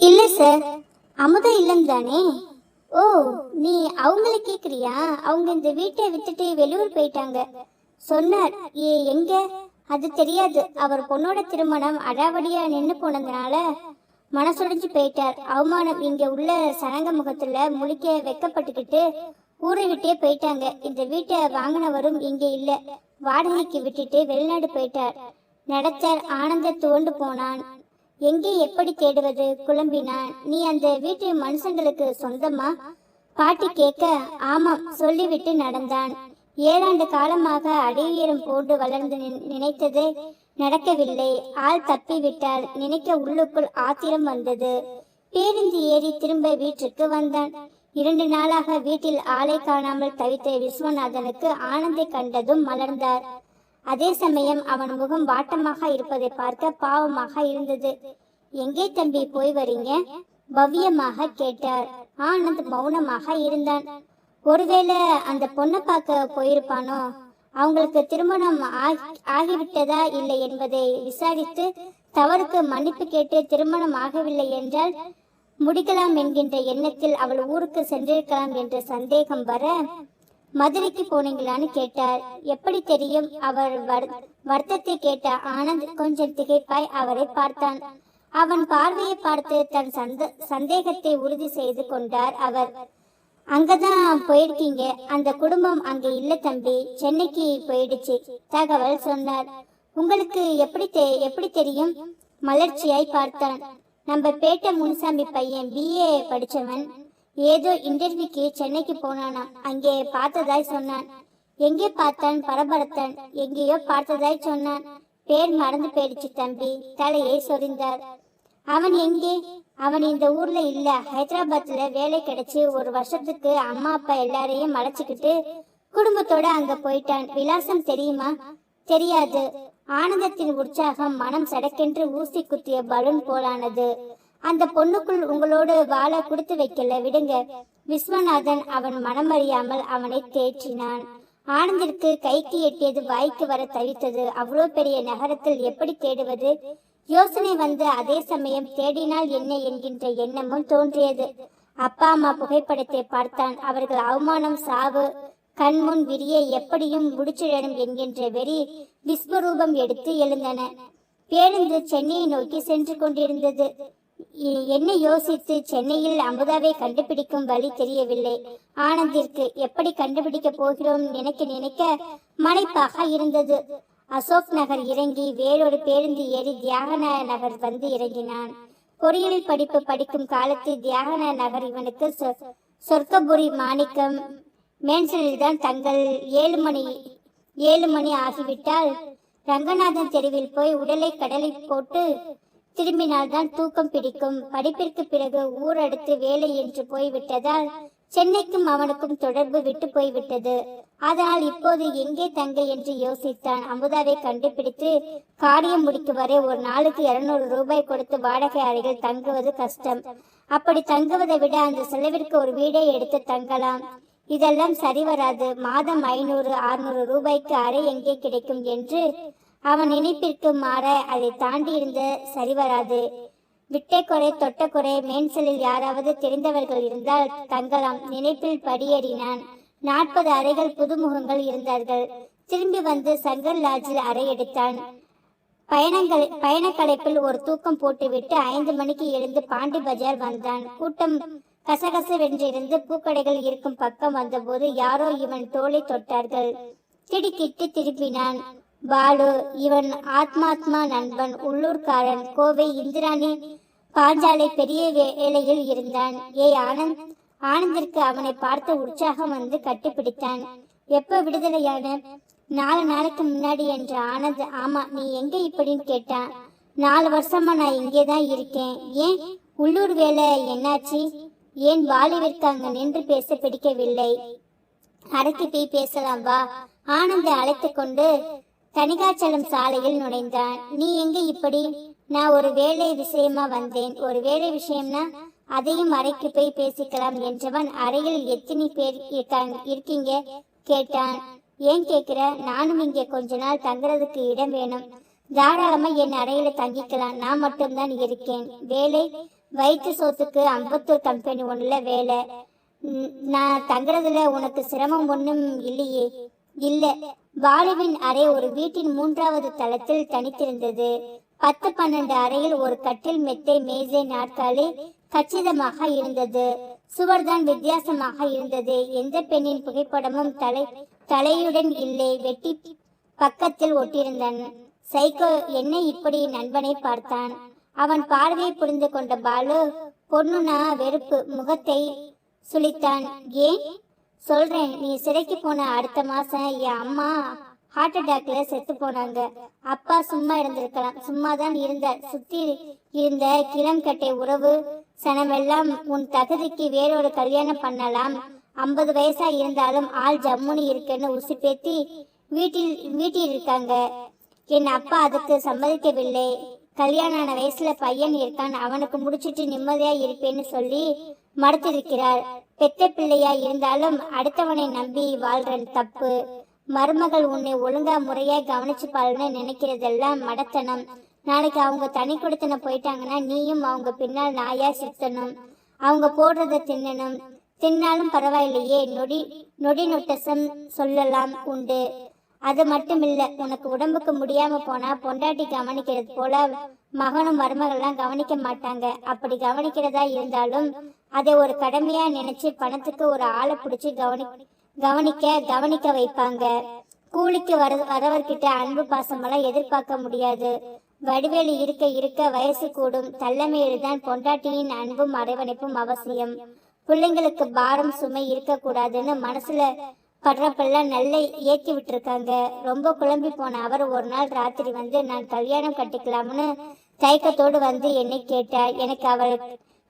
இல்ல சார் அமுதா இல்லம் தானே ஓ நீ அவங்கள கேக்குறியா? அவங்க இந்த வீட்டை விட்டுட்டு வெளியூர் போயிட்டாங்க. சொன்னார் ஏ எங்க? அது தெரியாது. அவர் பொண்ணோட திருமணம் அடாவடியா நின்று போனதுனால மனசுடைஞ்சு போயிட்டார். அவமானம் இங்க உள்ள சரங்க முகத்துல முழிக்க வெக்கப்பட்டுக்கிட்டு ஊரை விட்டே போயிட்டாங்க. இந்த வீட்டை வாங்கினவரும் இங்க இல்ல. வாடகைக்கு விட்டுட்டு வெளிநாடு போயிட்டார். நடத்தர் ஆனந்த துவண்டு போனான். எங்கே எப்படி தேடுவது? குழம்பினான். நீ அந்த வீட்டு மனுஷங்களுக்கு சொந்தமா? பாட்டி கேட்க ஆமாம் சொல்லிவிட்டு நடந்தான். ஏழாண்டு காலமாக அடியுயரம் போட்டு வளர்ந்து நின்- நினைத்தது நடக்கவில்லை. ஆள் தப்பிவிட்டால் நினைக்க உள்ளுக்குள் ஆத்திரம் வந்தது. பேருந்து ஏறி திரும்ப வீட்டிற்கு வந்தான். இரண்டு நாளாக வீட்டில் ஆளை காணாமல் தவித்த விஸ்வநாதனுக்கு ஆனந்தை கண்டதும் மலர்ந்தார். அதே சமயம் அவன் முகம் வாட்டமாக இருப்பதை பார்க்க பாவமாக இருந்தது. எங்கே தம்பி போய் வரீங்க? பவ்யமாக கேட்டார். ஆனந்த் மௌனமாக இருந்தான். ஒருவேளை அந்த பொண்ணை பார்க்க போயிருப்பானோ? அவங்களுக்கு திருமணம் ஆகிவிட்டதா இல்லை என்பதை விசாரித்து தவறுக்கு மன்னிப்பு கேட்டு திருமணம் ஆகவில்லை என்றால் முடிக்கலாம் என்கின்ற எண்ணத்தில் அவள் ஊருக்கு சென்றிருக்கலாம் என்ற சந்தேகம் வர மதுரைக்கு போனீங்களான்னு கேட்டார். எப்படி தெரியும்? அவர் வருத்தத்தை கேட்ட ஆனந்த் கொஞ்சம் திகைப்பாய் அவரை பார்த்தான். அவன் பார்வையை பார்த்து தன் சந்த சந்தேகத்தை உறுதி செய்து கொண்டார் அவர். அங்கதான் போயிருக்கீங்க. அந்த குடும்பம் அங்க இல்ல தம்பி. சென்னைக்கு போயிடுச்சு. தகவல் சொன்னார். உங்களுக்கு எப்படி தெ- எப்படி தெரியும்? மலர்ச்சியாய் பார்த்தான். நம்ம பேட்டை முனுசாமி பையன் பிஏ படிச்சவன். ஏதோ இன்டர்வியூக்கு சென்னைக்கு போனானாம் அங்கே பார்த்ததாய் சொன்னான். எங்கே பார்த்தான்? பரபரத்தான். எங்கேயோ பார்த்ததாய் சொன்னான். பேர் மறந்து போயிடுச்சு தம்பி. தலையை சொரிந்தார். அவன் எங்கே? அவன் இந்த ஊர்ல இல்ல. ஹைதராபாத்ல வேலை கிடைச்சு ஒரு வருஷத்துக்கு அம்மா அப்பா எல்லாரையும் அழைச்சிக்கிட்டு குடும்பத்தோட அங்க போயிட்டான். விலாசம் தெரியுமா? தெரியாது. ஆனந்தத்தின் உற்சாகம் மனம் சடக்கென்று ஊசி குத்திய பலூன் போலானது. அந்த பொண்ணுக்குள் உங்களோடு வாழ கொடுத்து வைக்கல விடுங்க. விஸ்வநாதன் அவன் மனமறியாமல் அவனை தேற்றினான். ஆனந்திற்கு கைக்கு எட்டியது வாய்க்கு வர தவித்தது. அவ்வளோ பெரிய நகரத்தில் எப்படி தேடுவது? யோசனை வந்து அதே சமயம் தேடினால் என்ன என்கின்ற எண்ணமும் தோன்றியது. அப்பா அம்மா புகைப்படத்தை பார்த்தான். அவர்கள் அவமானம் சாவு கண்முன் விரிய எப்படியும் முடிச்சிடணும் என்கின்ற வெறி விஸ்வரூபம் எடுத்து எழுந்தன. பேருந்து சென்னையை நோக்கி சென்று கொண்டிருந்தது. என்ன யோசித்து சென்னையில் அமுதாவை கண்டுபிடிக்கும் வழி தெரியவில்லை. ஆனந்திற்கு எப்படி கண்டுபிடிக்க போகிறோம் நினைக்க நினைக்க மலைப்பாக இருந்தது. அசோக் நகர் இறங்கி வேறொரு பேருந்து ஏறி தியாகன நகர் வந்து இறங்கினான். பொறியியல் படிப்பு படிக்கும் காலத்தில் தியாகன நகர் இவனுக்கு சொ- சொர்க்கபுரி மாணிக்கம் மேன்சனில் தான் தங்கள் ஏழு மணி ஏழு மணி ஆகிவிட்டால் ரங்கநாதன் தெருவில் போய் உடலை கடலில் போட்டு திரும்பினால்தான் தூக்கம் பிடிக்கும். படிப்பிற்கு பிறகு ஊரடுத்து வேலை என்று போய்விட்டதால் சென்னைக்கும் அவனுக்கும் தொடர்பு விட்டு போய்விட்டது. அதனால் இப்போது எங்கே தங்க என்று யோசித்தான். அமுதாவை கண்டுபிடித்து காரியம் முடிக்கும் வரை ஒரு நாளுக்கு இருநூறு ரூபாய் கொடுத்து வாடகை அறையில் தங்குவது கஷ்டம். அப்படி தங்குவதை விட அந்த செலவிற்கு ஒரு வீடை எடுத்து தங்கலாம். இதெல்லாம் சரி வராது மாதம் ஐநூறு அறுநூறு ரூபாய்க்கு அறை எங்கே கிடைக்கும் என்று அவன் நினைப்பிற்கு மாற அதை தாண்டி இருந்த சரிவராது விட்டை குறை தொட்ட குறை மேன்சலில் யாராவது தெரிந்தவர்கள் இருந்தால் தங்கலாம் நினைப்பில் படியேறினான். நாற்பது அறைகள் புதுமுகங்கள் இருந்தார்கள். திரும்பி வந்து சங்கர் லாட்ஜில் அறை எடுத்தான். பயணங்கள் பயணக்கலைப்பில் ஒரு தூக்கம் போட்டுவிட்டு ஐந்து மணிக்கு எழுந்து பாண்டி பஜார் வந்தான். கூட்டம் கசகசவென்றிருந்து பூக்கடைகள் இருக்கும் பக்கம் வந்தபோது யாரோ இவன் தோலை தொட்டார்கள். திடுக்கிட்டு திரும்பினான். பாலு இவன் ஆத்மாத்மா நண்பன் உள்ளூர்காரன் கோவை இந்திராணி பாஞ்சாலை பெரிய வேலையில் இருந்தான். ஏய் ஆனந்த் ஆனந்திற்கு அவனை பார்த்த உற்சாகம் வந்து கட்டிப்பிடித்தான். எப்ப விடுதலையான? நாலு நாளைக்கு முன்னாடி என்ற ஆனந்த் ஆமா நீ எங்க இப்படின்னு கேட்டான் நாலு வருஷமா நான் இங்கே தான் இருக்கேன். ஏன்? உள்ளூர் வேலை என்னாச்சு? ஏன் பாலுவிற்கு அங்கு நின்று பேச பிடிக்கவில்லை? அடக்கி போய் பேசலாம் வா. ஆனந்தை அழைத்து கொண்டு தனிகாச்சலம் சாலையில் நுழைந்தான் நீ எங்க இப்படி? நான் ஒரு வேலை விஷயமா வந்தேன். ஒரு வேலை விஷயம்னா அதையும் அறைக்கு போய் பேசிக்கலாம் என்றவன் அறையில் எத்தனை பேர் இருக்காங்க இருக்கீங்க? கேட்டான். ஏன் கேக்குற நானும் இங்கே கொஞ்ச நாள் தங்குறதுக்கு இடம் வேணும். தாராளமா என் அறையில தங்கிக்கலாம். நான் மட்டும்தான் இருக்கேன். வேலை? வயிற்று சோத்துக்கு அம்பத்தூர் கம்பெனி ஒண்ணுல வேலை. நான் தங்குறதுல உனக்கு சிரமம் ஒண்ணும் இல்லையே. இல்ல. பாலுவின் அறை ஒரு வீட்டின் மூன்றாவது தளத்தில் தனித்திருந்தது. பத்து பன்னெண்டு அறையில் ஒரு கட்டில் மெத்தை மேஜை நாற்காலி கச்சிதமாக இருந்தது. சுவர்தான் வித்தியாசமாக இருந்தது. எந்த பெண்ணின் புகைப்படமும் தலை தலையுடன் இல்லை. வெட்டி பக்கத்தில் ஒட்டியிருந்தான். சைக்கோ என்ன இப்படி நண்பனை பார்த்தான்? அவன் பார்வையை புரிந்து கொண்ட பாலு பொண்ணுனா வெறுப்பு முகத்தை சுளித்தான் ஏன்? சொல்றேன் நீ சிறைக்கு போன அடுத்த மாசம் என் அம்மா ஹார்ட் அட்டாக்ல செத்து போனாங்க. அப்பா சும்மா இருந்திருக்கலாம். சும்மா தான் இருந்த சுத்தி இருந்த கிளம்கட்டை உறவு சனமெல்லாம் உன் தகுதிக்கு வேறொரு கல்யாணம் பண்ணலாம். ஐம்பது வயசா இருந்தாலும் ஆள் ஜம்முன்னு இருக்குன்னு உசுப்பேத்தி வீட்டில் வீட்டில் இருக்காங்க. என் அப்பா அதுக்கு சம்மதிக்கவில்லை. கல்யாணம் ஆன வயசுல பையன் இருக்கான். அவனுக்கு முடிச்சிட்டு நிம்மதியா இருப்பேன்னு சொல்லி மறுத்திருக்கிறார். பெத்த பிள்ளையா இருந்தாலும் அடுத்தவனை நம்பி வாழ்றது தப்பு. மருமகள் உன்னை ஒழுங்கா முறையா கவனிச்சுப்பாள்னு நினைக்கிறதெல்லாம் மடத்தனம். நாளைக்கு அவங்க தனி கொடுத்தன போயிட்டாங்கன்னா நீயும் அவங்க பின்னால் நாயா சுத்தணும். அவங்க போடுறத தின்னணும். தின்னாலும் பரவாயில்லையே நொடி நொடி நொட்டசம் சொல்லலாம் உண்டு. அது மட்டும் இல்ல உனக்கு உடம்புக்கு முடியாம போனா பொண்டாட்டி கவனிக்கிறது போல மகனும் மருமகள்லாம் கவனிக்க மாட்டாங்க. அப்படி கவனிக்கிறதா இருந்தாலும் அதை ஒரு கடமையா நினைச்சு பணத்துக்கு ஒரு ஆளை பிடிச்சி கவனி கவனிக்க கவனிக்க வைப்பாங்க. கூலிக்கு வர வரவர்கிட்ட அன்பு பாசமெல்லாம் எதிர்பார்க்க முடியாது. வடிவேலு இருக்க இருக்க வயசு கூடும். தள்ளமையில் தான் பொண்டாட்டியின் அன்பும் அரவணைப்பும் அவசியம். பிள்ளைங்களுக்கு பாரம் சுமை இருக்கக்கூடாதுன்னு மனசுல படுறப்பெல்லாம் நல்ல ஏத்தி விட்டுருக்காங்க. ரொம்ப குழம்பி போன அவர் ஒரு நாள் ராத்திரி வந்து நான் கல்யாணம் கட்டிக்கலாம்னு தயக்கத்தோடு வந்து என்னை கேட்டார். எனக்கு அவர்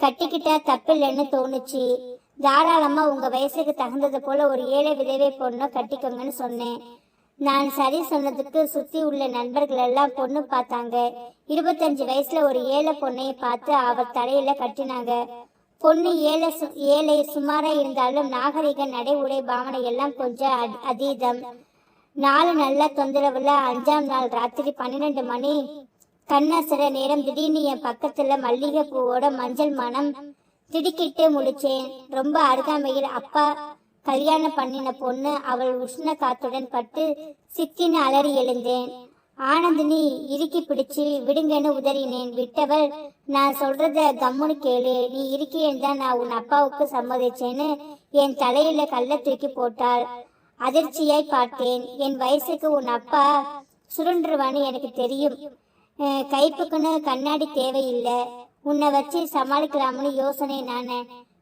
கட்டிக்கிட்டா தப்பில்லைன்னு தோணுச்சு. தாராளமா உங்க வயசுக்கு தகுந்தது போல ஒரு ஏழை விதவை பொண்ணை கட்டிக்கோங்கன்னு சொன்னேன். நான் சரி சொன்னதுக்கு சுத்தி உள்ள நண்பர்கள் எல்லாம் பொண்ணு பார்த்தாங்க. இருபத்தஞ்சு வயசுல ஒரு ஏழை பொண்ணைய பார்த்து அவர் தலையில கட்டினாங்க. பொண்ணு ஏழை சு- ஏழை சுமாரா இருந்தாலும் நாகரிக நடை உடை பாவனை எல்லாம் கொஞ்சம் அதீதம். நாலு நல்ல தொந்தரவுல அஞ்சாம் நாள் ராத்திரி பன்னிரெண்டு மணி கண்ணசர நேரம் திடீர்னு என் பக்கத்துல மல்லிகை பூவோட மஞ்சள் மனம் திடுக்கிட்டு முழிச்சேன். ரொம்ப அருகாமையில் அப்பா கல்யாணம் பண்ணின பொண்ணு அவள் உஷ்ண காத்துடன் பட்டு சித்தின்னு அலறி எழுந்தேன். ஆனந்தினி இறுக்கி பிடிச்சு விடுங்கன்னு உதறினேன். விட்டவள் நான் சொல்றத கம்முன்னு கேளு. நீ இருக்கியேன்னு தான் நான் உன் அப்பாவுக்கு சம்மதிச்சேன்னு என் தலையில கல்ல தூக்கி போட்டாள். அதிர்ச்சியாய் பார்த்தேன். என் வயசுக்கு உன் அப்பா சுருண்டுருவான்னு எனக்கு தெரியும். கைப்புக்குன்னு கண்ணாடி தேவையில்லை. உன்னை வச்சு சமாளிக்கலாம்னு யோசனை நானே.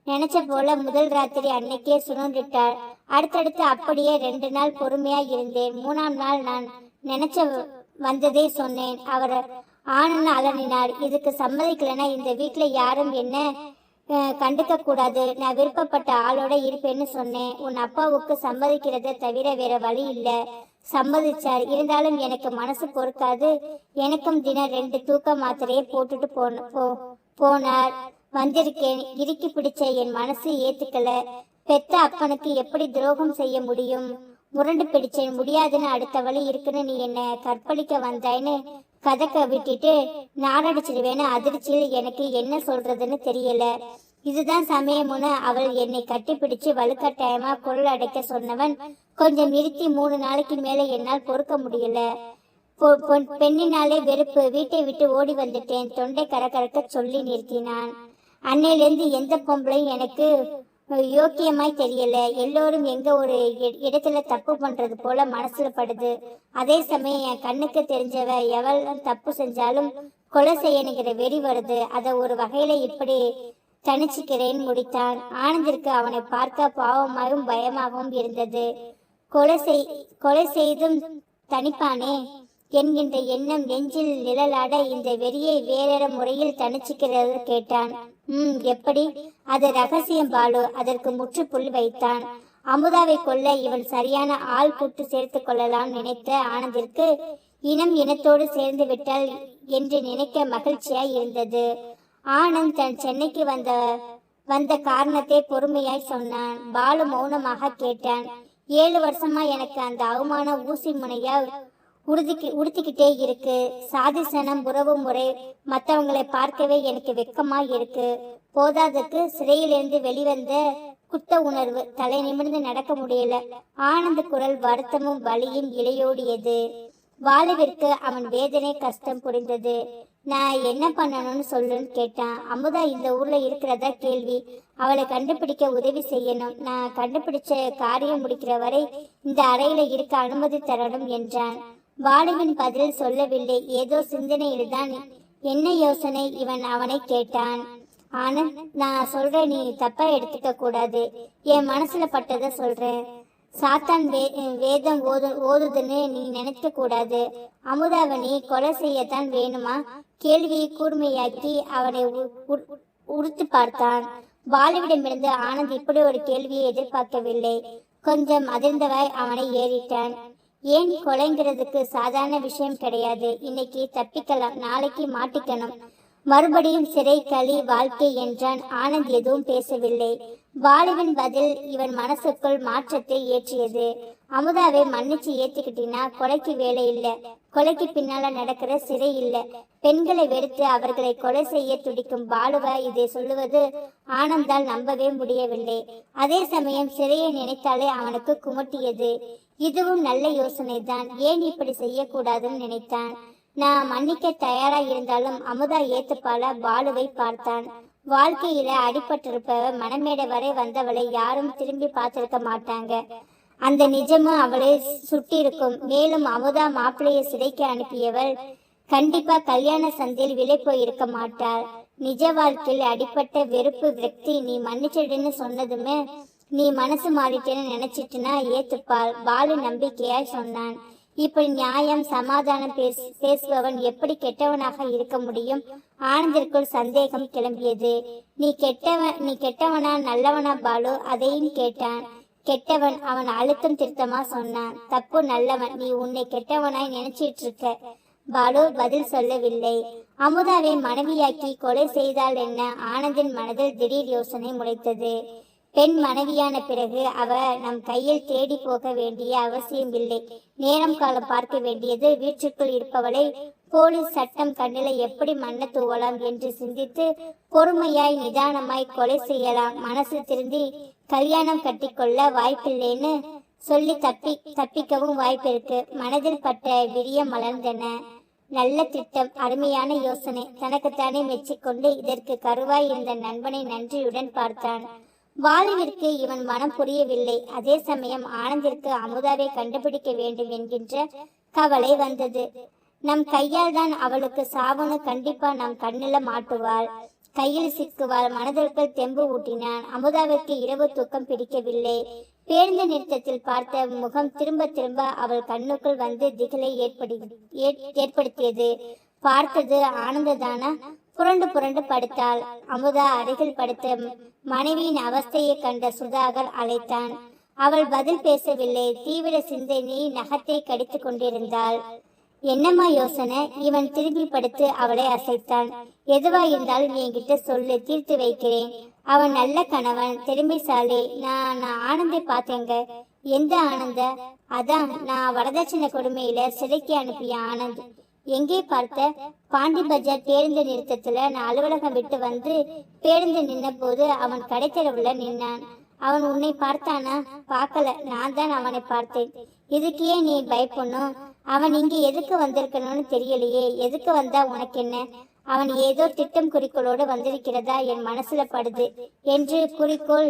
நினைச்ச போல முதல் ராத்திரி அன்னைக்கே சுணர்ந்துட்டாள் அடுத்தடுத்து அப்படியே ரெண்டு நாள் பொறுமையா இருந்தேன். மூணாம் நாள் நான் நினைச்ச வந்ததே சொன்னேன். அவர் ஆனன்னு அலறினார் இதுக்கு சம்மதிக்கலைன்னா இந்த வீட்டுல யாரும் என்ன கண்டுக்க கூடாது நான் விருப்பப்பட்ட ஆளோட இருப்பேன்னு சொன்னேன். உன் அப்பாவுக்கு சம்மதிக்கிறத தவிர வேற வழி இல்ல. சம்மதிச்சார். இருந்தாலும் எனக்கு மனசு பொறுக்காது. எனக்கும் தினம் ரெண்டு தூக்க மாத்திரையை போட்டுட்டு போன போ போனார். வந்திருக்கேன். இறுக்கி பிடிச்ச என் மனசு ஏத்துக்கல. பெத்த அப்பனுக்கு எப்படி துரோகம் செய்ய முடியும்? முரண்டு பிடிச்சேன் முடியாதுன்னு அடுத்த வழி இருக்குன்னு நீ என்ன கற்பழிக்க வந்தேன்னு கதக்க விட்டுட்டு நாரடிச்சிடுவேன்னு அதிர்ச்சியில் எனக்கு என்ன சொல்றதுன்னு தெரியல. இதுதான் சமயமுன்னு அவள் என்னை கட்டிப்பிடிச்சு வலுக்கட்டாயமா குரல் அடைக்க சொன்னவன் கொஞ்சம் நிறுத்தி மூணு நாளைக்கு மேல என்னால் பொறுக்க முடியல. பொ- பொன்- பெண்ணினாலே வெறுப்பு. வீட்டை விட்டு ஓடி வந்துட்டேன். தொண்டை கரகரக்க சொல்லி நிறுத்தினான். அன்னையிலேருந்து எந்த பொம்பளையும் எனக்கு யோக்கியமாய் தெரியல. எல்லோரும் எங்க ஒரு இ- இடத்துல தப்பு பண்றது போல மனசுல படுது. அதே சமயம் என் கண்ணுக்கு தெரிஞ்சவ எவ்வளவு தப்பு செஞ்சாலும் கொலை செய்யணுங்கிற வெறி வருது. அத ஒரு வகையில இப்படி தனிச்சுக்கிறேன் முடித்தான். ஆனந்திற்கு அவனை பார்க்க பாவமாகவும் பயமாகவும் இருந்தது. கொலை செய் கொலை செய்தும் தனிப்பானே என்கின்ற எண்ணம் நெஞ்சில் நிழலாட இந்த வெறியை வேறொரு முறையில் தணிச்சுக்கிறது கேட்டான். ம் எப்படி? அது ரகசியம் பாலு. அதற்கு முற்றுப்புள்ளி வைத்தான். அமுதாவை கொல்ல இவன் சரியான ஆள் கூட்டு சேர்த்து கொள்ளலாம் நினைத்த ஆனந்திற்கு இனம் இனத்தோடு சேர்ந்து விட்டால் என்று நினைக்க மகிழ்ச்சியாய் இருந்தது. ஆனந்த் தன் சென்னைக்கு வந்த வந்த காரணத்தை பொறுமையாய் சொன்னான். பாலு மௌனமாக கேட்டான். ஏழு வருஷமா எனக்கு அந்த அவமான ஊசி முனையா உறுதிக்கு உடுத்திக்கிட்டே இருக்கு. சாதி சனம் உறவு முறை மற்றவங்களை பார்க்கவே எனக்கு வெக்கமா இருக்கு. போதாததுக்கு சிறையிலிருந்து வெளிவந்த குத்த உணர்வு தலை நிமிர்ந்து நடக்க முடியல. ஆனந்த குரல் வருத்தமும் வலியும் இலையோடியது. வாலுவிற்கு அவன் வேதனை கஷ்டம் புரிந்தது. நான் என்ன பண்ணணும்னு சொல்லுன்னு கேட்டான். அமுதா இந்த ஊர்ல இருக்கிறதா கேள்வி. அவளை கண்டுபிடிக்க உதவி செய்யணும். நான் கண்டுபிடிச்ச காரியம் முடிக்கிற வரை இந்த அறையில இருக்க அனுமதி தரணும் என்றான். வாலிபன் பதில் சொல்லவில்லை. ஏதோ சிந்தனையில்தான் என்ன யோசனை? இவன் அவனை கேட்டான். ஆனந்த் நான் சொல்றேன் நீ தப்பா எடுத்துக்க கூடாது. என் மனசுல பட்டதை சொல்றேன் சாத்தான் வே வேதம் ஓது ஓதுதுன்னு நீ நினைக்க கூடாது. அமுதாவை நீ கொலை செய்யத்தான் வேணுமா? கேள்வியை கூர்மையாக்கி அவனை உ- உறுத்து பார்த்தான். பாலுவிடமிருந்து ஆனந்த் இப்படி ஒரு கேள்வியை எதிர்பார்க்கவில்லை. கொஞ்சம் அதிர்ந்தவாய் அவனை ஏறிட்டான். ஏன் கொலைங்கிறதுக்கு சாதாரண விஷயம் கிடையாது. இன்னைக்கு தப்பிக்கலாம். நாளைக்கு மாட்டிக்கணும். மறுபடியும் சிறை களி வாழ்க்கை என்றான். ஆனந்த் எதுவும் பேசவில்லை. பாலுவின் பதில் இவன் மனசுக்குள் மாற்றத்தை ஏற்றியது. அமுதாவை மன்னிச்சு ஏத்துக்கிட்டினா கொலைக்கு வேலை இல்ல. கொலைக்கு பின்னால நடக்கிற சிறை இல்ல. பெண்களை வெறுத்து அவர்களை கொலை செய்ய துடிக்கும் பாலுவா இதை சொல்லுவது ஆனந்தால் நம்பவே முடியவில்லை. அதே சமயம் சிறையை நினைத்தாலே அவனுக்கு குமட்டியது. இதுவும் நல்ல யோசனைதான். ஏன் இப்படி செய்யக்கூடாதுன்னு நினைத்தான். நான் மன்னிக்க தயாரா இருந்தாலும் அமுதா ஏத்துப்பால பாலுவை பார்த்தான். வாழ்க்கையில அடிபட்டிருப்பவ மனமேடை வரை வந்தவளை யாரும் திரும்பி பார்த்திருக்க மாட்டாங்க. அந்த நிஜமும் அவளை சுட்டி இருக்கும் மேலும் அமுதா மாப்பிள்ளையை சிறைக்கு அனுப்பியவள் கண்டிப்பா கல்யாண சந்தையில் விலை போயிருக்க மாட்டாள். நிஜ வாழ்க்கையில் அடிப்பட்ட வெறுப்பு விரக்தி நீ மன்னிச்சிடுன்னு சொன்னதுமே நீ மனசு மாறிட்டேன்னு நினைச்சிட்டுனா ஏத்துப்பாள். பாலு நம்பிக்கையாய் சொன்னான். இப்படி நியாயம் சமாதானம் பேசுபவன் எப்படி கெட்டவனாக இருக்க முடியும்? ஆனந்திற்குள் சந்தேகம் கிளம்பியது. நீ கெட்டவன் நீ கெட்டவனா நல்லவனா பாலு? அதையும் கேட்டான். கெட்டவன் அவன் அழுத்தம் திருத்தமா சொன்னான். தப்பு நல்லவன் நீ உன்னை கெட்டவனாய் நினைச்சிட்டு இருக்க பாலு பதில் சொல்லவில்லை. அமுதாவை மனைவியாக்கி கொலை செய்தால் என்ன? ஆனந்தின் மனதில் திடீர் யோசனை முளைத்தது. பெண் மனைவியான பிறகு அவ நம் கையில் தேடி போக வேண்டிய அவசியம் இல்லை நேரம் காலம் பார்க்க வேண்டியது வீட்டுக்குள் இருப்பவளை போலீஸ் சட்டம் கண்ணில எப்படி மண்ண தூவலாம் என்று சிந்தித்து பொறுமையாய் நிதானமாய் கொலை செய்யலாம். மனசு திருந்தி கல்யாணம் கட்டிக்கொள்ள வாய்ப்பில்லைன்னு சொல்லி தப்பி தப்பிக்கவும் வாய்ப்பிருக்கு. மனதில் பட்ட விரியம் மலர்ந்தன. நல்ல திட்டம் அருமையான யோசனை. தனக்குத்தானே மெச்சிக்கொண்டு இதற்கு கருவாய் இருந்த நண்பனை நன்றியுடன் பார்த்தான். வாலுவிற்கு இவன் மனம் புரியவில்லை. அதே சமயம் ஆனந்திற்கு அமுதாவை கண்டுபிடிக்க வேண்டும் என்கின்ற கவலை வந்தது. நம் கையால் தான் அவளுக்கு சாவனு கண்டிப்பா நம் கண்ணில மாட்டுவாள். கையில் சிக்குவாள் மனதிற்குள் தெம்பு ஊட்டினான். அமுதாவிற்கு இரவு தூக்கம் பிடிக்கவில்லை. பேருந்து நிறுத்தத்தில் பார்த்த முகம் திரும்ப திரும்ப அவள் கண்ணுக்குள் வந்து திகிலை ஏற்- ஏற்படுத்தியது. பார்த்தது ஆனந்ததானா? புரண்டு புரண்டு படுத்தாள். அமுதா அருகில் படுத்து மனைவியின் அவஸ்தையை கண்ட சுதாகர் அழைத்தான். அவள் பதில் பேசவில்லை. தீவிர சிந்தனை நகத்தை கடித்துக் கொண்டிருந்தாள். என்னம்மா யோசனை? இவன் திரும்பி படுத்து அவளை அசைத்தான். எதுவா இருந்தாலும் என்கிட்ட சொல்லு தீர்த்து வைக்கிறேன். அவன் நல்ல கணவன் திறமைசாலி. நான் நான் ஆனந்தை பார்த்தேங்க. எந்த ஆனந்த? அதான் நான் வரதட்சணை கொடுமையில சிறைக்கு அனுப்பிய ஆனந்த். எங்கே பார்த்த பாண்டி பஜார் பேருந்து நிறுத்தத்துல நான் அலுவலகம் விட்டு வந்து பேருந்து நின்ன போது அவன் கடைத்தெருவுல நின்னான். அவன் உன்னை பார்த்தானா? பார்க்கல. நான் தான் அவனை பார்த்தேன். இதுக்கு ஏன் நீ பயப்படணும்? அவன் இங்கே எதுக்கு வந்திருக்கணும்னு தெரியலையே. எதுக்கு வந்தா உனக்கு என்ன? அவன் ஏதோ திட்டம் குறிக்கோளோடு வந்திருக்கிறதா என் மனசுல படுது. என்று குறிக்கோள்